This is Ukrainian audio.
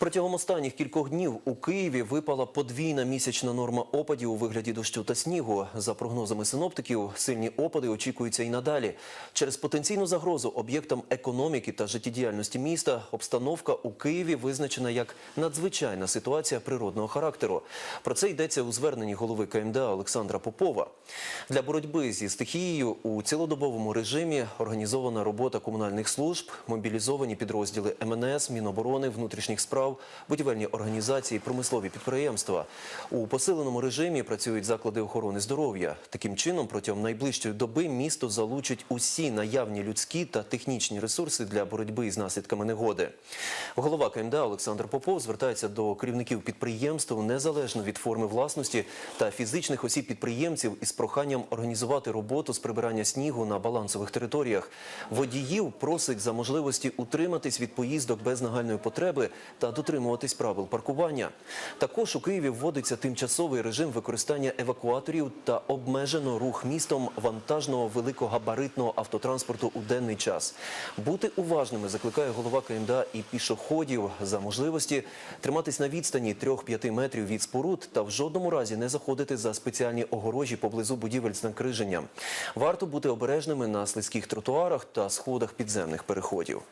Протягом останніх кількох днів у Києві випала подвійна місячна норма опадів у вигляді дощу та снігу. За прогнозами синоптиків, сильні опади очікуються і надалі. Через потенційну загрозу об'єктам економіки та життєдіяльності міста обстановка у Києві визначена як надзвичайна ситуація природного характеру. Про це йдеться у зверненні голови КМДА Олександра Попова. Для боротьби зі стихією у цілодобовому режимі організована робота комунальних служб, мобілізовані підрозділи МНС, Міноборони, внутрішніх справ, будівельні організації, промислові підприємства. У посиленому режимі працюють заклади охорони здоров'я. Таким чином, протягом найближчої доби місто залучить усі наявні людські та технічні ресурси для боротьби із наслідками негоди. Голова КМДА Олександр Попов звертається до керівників підприємств незалежно від форми власності та фізичних осіб підприємців із проханням організувати роботу з прибирання снігу на балансових територіях. Водіїв просить за можливості утриматись від поїздок без нагальної потреби та дотримуватись правил паркування. Також у Києві вводиться тимчасовий режим використання евакуаторів та обмежено рух містом вантажного великогабаритного автотранспорту у денний час. Бути уважними закликає голова КМДА і пішоходів за можливості триматись на відстані 3-5 метрів від споруд та в жодному разі не заходити за спеціальні огорожі поблизу будівель з накриженням. Варто бути обережними на слизьких тротуарах та сходах підземних переходів.